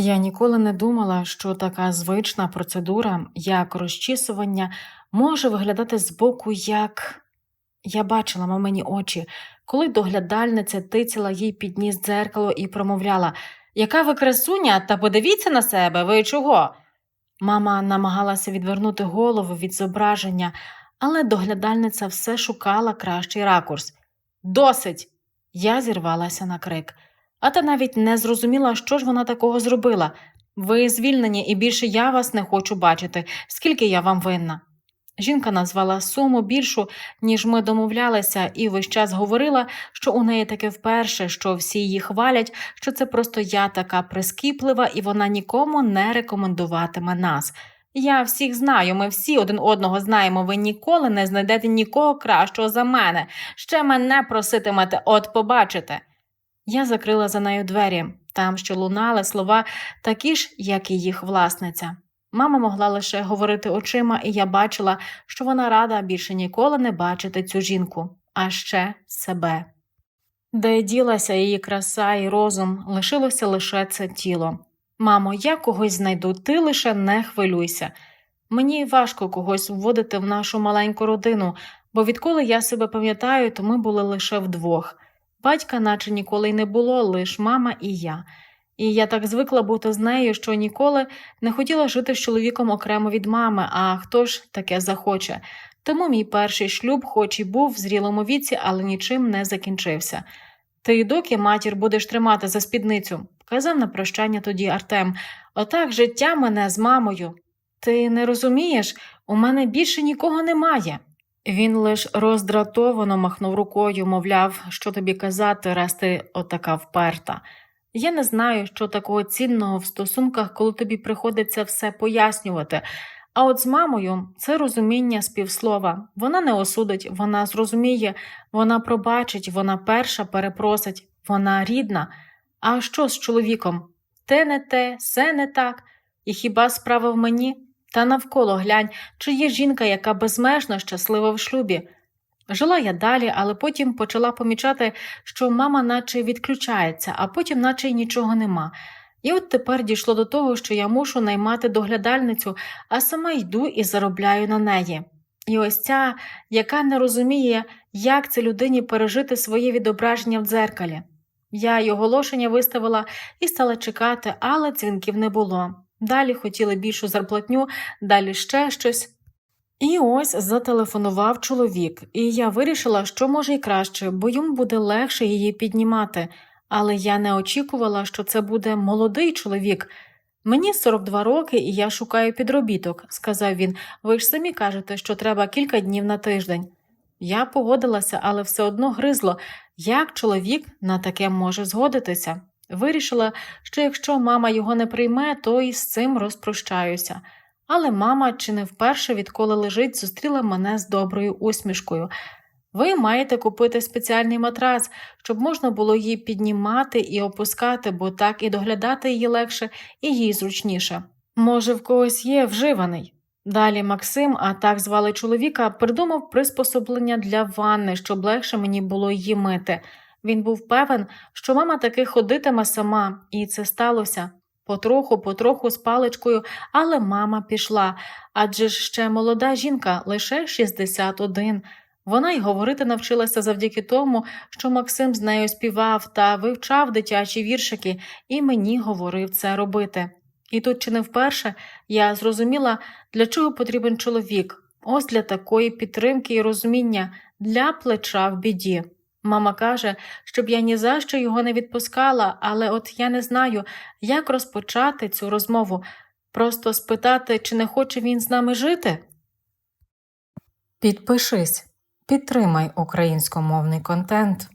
Я ніколи не думала, що така звична процедура, як розчісування, може виглядати збоку як. Я бачила мамині очі, коли доглядальниця тицяла їй під ніс дзеркало і промовляла Яка ви красуня, та подивіться на себе, ви чого? Мама намагалася відвернути голову від зображення, але доглядальниця все шукала кращий ракурс. Досить! Я зірвалася на крик. А та навіть не зрозуміла, що ж вона такого зробила. Ви звільнені, і більше я вас не хочу бачити, скільки я вам винна. Жінка назвала суму більшу, ніж ми домовлялися, і весь час говорила, що у неї таке вперше, що всі її хвалять, що це просто я така прискіплива, і вона нікому не рекомендуватиме нас. Я всіх знаю, ми всі один одного знаємо. Ви ніколи не знайдете нікого кращого за мене. Ще мене проситимете, от побачите. Я закрила за нею двері, там що лунали слова такі ж, як і їх власниця. Мама могла лише говорити очима, і я бачила, що вона рада більше ніколи не бачити цю жінку, а ще себе. Де ділася її краса і розум, лишилося лише це тіло. Мамо, я когось знайду, ти лише не хвилюйся. Мені важко когось вводити в нашу маленьку родину, бо відколи я себе пам'ятаю, то ми були лише вдвох. Батька, наче ніколи й не було, лиш мама і я. І я так звикла бути з нею, що ніколи не хотіла жити з чоловіком окремо від мами, а хто ж таке захоче. Тому мій перший шлюб, хоч і був в зрілому віці, але нічим не закінчився. Ти доки матір будеш тримати за спідницю, казав на прощання тоді Артем. Отак життя мене з мамою. Ти не розумієш, у мене більше нікого немає. Він лиш роздратовано махнув рукою, мовляв, що тобі казати, раз ти отака вперта. Я не знаю, що такого цінного в стосунках, коли тобі приходиться все пояснювати. А от з мамою це розуміння співслова. Вона не осудить, вона зрозуміє, вона пробачить, вона перша перепросить, вона рідна. А що з чоловіком? Те не те, все не так. І хіба справа в мені? Та навколо глянь, чи є жінка, яка безмежно щаслива в шлюбі. Жила я далі, але потім почала помічати, що мама наче відключається, а потім, наче й нічого нема. І от тепер дійшло до того, що я мушу наймати доглядальницю, а сама йду і заробляю на неї. І ось ця, яка не розуміє, як це людині пережити своє відображення в дзеркалі. Я й оголошення виставила і стала чекати, але дзвінків не було. Далі хотіли більшу зарплатню, далі ще щось. І ось зателефонував чоловік, і я вирішила, що може й краще, бо йому буде легше її піднімати, але я не очікувала, що це буде молодий чоловік. Мені 42 роки, і я шукаю підробіток, сказав він. Ви ж самі кажете, що треба кілька днів на тиждень. Я погодилася, але все одно гризло, як чоловік на таке може згодитися. Вирішила, що якщо мама його не прийме, то і з цим розпрощаюся. Але мама, чи не вперше, відколи лежить, зустріла мене з доброю усмішкою. Ви маєте купити спеціальний матрас, щоб можна було її піднімати і опускати, бо так і доглядати її легше, і їй зручніше. Може, в когось є вживаний. Далі Максим, а так звали чоловіка, придумав приспособлення для ванни, щоб легше мені було її мити. Він був певен, що мама таки ходитиме сама, і це сталося. Потроху, потроху з паличкою, але мама пішла, адже ж ще молода жінка, лише 61. Вона й говорити навчилася завдяки тому, що Максим з нею співав та вивчав дитячі віршики, і мені говорив це робити. І тут чи не вперше я зрозуміла, для чого потрібен чоловік, ось для такої підтримки і розуміння, для плеча в біді. Мама каже, щоб я ні за що його не відпускала, але от я не знаю, як розпочати цю розмову, просто спитати, чи не хоче він з нами жити. Підпишись, підтримай українськомовний контент.